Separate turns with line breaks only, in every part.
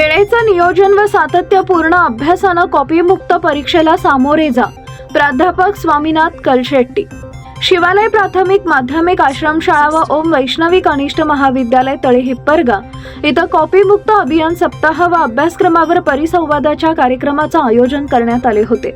वेळेचं नियोजन व सातत्यपूर्ण अभ्यासानं कॉपीमुक्त परीक्षेला सामोरे जा. प्राध्यापक स्वामीनाथ कलशेट्टी. शिवालय प्राथमिक माध्यमिक आश्रमशाळा व ओम वैष्णवी कनिष्ठ महाविद्यालय तळे हिप्परगा इथं कॉपीमुक्त अभियान सप्ताह व अभ्यासक्रमावर परिसंवादाच्या कार्यक्रमाचं आयोजन करण्यात आले होते.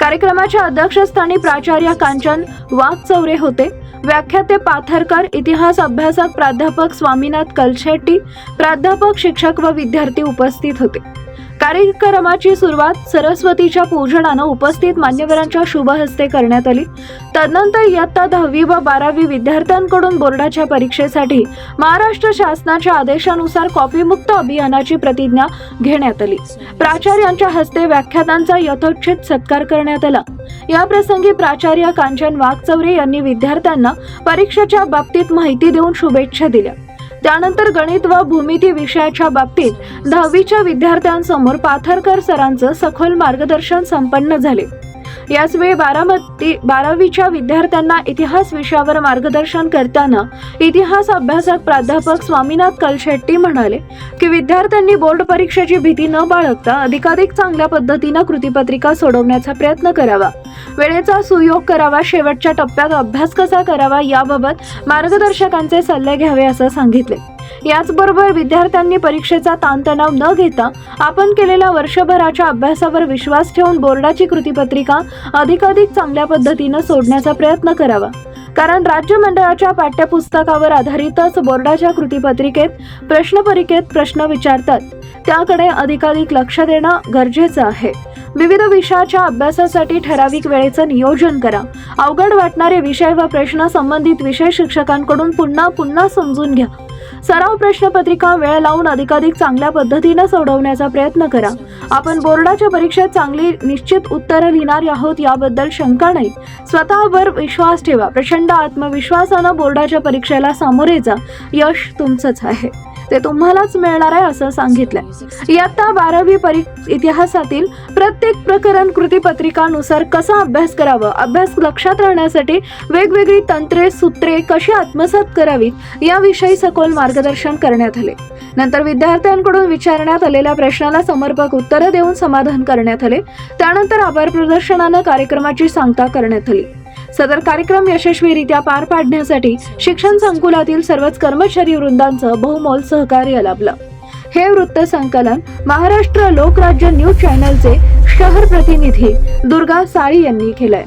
कार्यक्रमाच्या अध्यक्षस्थानी प्राचार्य कांचन वाघचौरे होते. व्याख्याते पाथरकर इतिहास अभ्यासक प्राध्यापक स्वामीनाथ कलशेट्टी प्राध्यापक शिक्षक व विद्यार्थी उपस्थित होते. कार्यक्रमाची सुरुवात सरस्वतीच्या पूजनानं उपस्थित मान्यवरांच्या शुभ हस्ते करण्यात आली. तदनंतर इयत्ता दहावी व बारावी विद्यार्थ्यांकडून बोर्डाच्या परीक्षेसाठी महाराष्ट्र शासनाच्या आदेशानुसार कॉपीमुक्त अभियानाची प्रतिज्ञा घेण्यात आली. प्राचार्यांच्या हस्ते व्याख्यानांचा यथोचित सत्कार करण्यात आला. या प्रसंगी प्राचार्य कांचन वाघचौरे यांनी विद्यार्थ्यांना परीक्षेच्या बाबतीत माहिती देऊन शुभेच्छा दिल्या. त्यानंतर गणित व भूमिती विषयाच्या बाबतीत दहावीच्या विद्यार्थ्यांसमोर पाथरकर सरांचं सखोल मार्गदर्शन संपन्न झाले. याचवेळी बारामती बारावीच्या विद्यार्थ्यांना इतिहास विषयावर मार्गदर्शन करताना इतिहास अभ्यासक प्राध्यापक स्वामीनाथ कलशेट्टी म्हणाले की विद्यार्थ्यांनी बोर्ड परीक्षेची भीती न बाळगता अधिकाधिक चांगल्या पद्धतीनं कृतीपत्रिका सोडवण्याचा प्रयत्न करावा. वेळेचा सुयोग करावा शेवटच्या टप्प्यात अभ्यास कसा करावा याबाबत मार्गदर्शकांचे सल्ले घ्यावे असं सांगितले. याचबरोबर विद्यार्थ्यांनी परीक्षेचा ताणतणाव न घेता आपण केलेल्या वर्षभराच्या अभ्यासावर विश्वास ठेवून बोर्डाची कृतीपत्रिका अधिकाधिक चांगल्या पद्धतीनं सोडण्याचा प्रयत्न करावा. कारण राज्य मंडळाच्या पाठ्यपुस्तकावर आधारितच बोर्डाच्या कृतीपत्रिकेत प्रश्नपत्रिकेत प्रश्न विचारतात. त्याकडे अधिकाधिक लक्ष देणं गरजेचं आहे. विविध विषयाच्या अभ्यासासाठी ठराविक वेळेचं नियोजन करा. अवघड वाटणारे विषय व प्रश्न संबंधित विषय शिक्षकांकडून पुन्हा पुन्हा समजून घ्या. सराव प्रश्नपत्रिका वेळ लावून अधिकाधिक चांगल्या पद्धतीनं सोडवण्याचा प्रयत्न करा. आपण बोर्डाच्या परीक्षेत चांगली निश्चित उत्तरं लिहिणार आहोत याबद्दल शंका नाही. स्वतःवर विश्वास ठेवा. प्रचंड आत्मविश्वासानं बोर्डाच्या परीक्षेला सामोरे जा. यश तुमचंच आहे. ते तुम्हालाच मिळणार आहे असं सांगितलंय. इयत्ता बारावी परी इतिहासातील प्रत्येक प्रकरण कृती पत्रिकानुसार कसा अभ्यास करावा? अभ्यास लक्षात राहण्यासाठी वेगवेगळी तंत्रे सूत्रे कशी आत्मसात करावीत याविषयी सखोल मार्गदर्शन करण्यात आले. नंतर विद्यार्थ्यांकडून विचारण्यात आलेल्या प्रश्नाला समर्पक उत्तरं देऊन समाधान करण्यात आले. त्यानंतर आभार प्रदर्शनानं कार्यक्रमाची सांगता करण्यात आली. सदर कार्यक्रम यशस्वीरित्या पार पाडण्यासाठी शिक्षण संकुलातील सर्वच कर्मचारी वृंदांचं बहुमोल सहकार्य लाभलं. हे वृत्त संकलन महाराष्ट्र लोकराज्य न्यूज चॅनलचे शहर प्रतिनिधी दुर्गा साळी यांनी केलंय.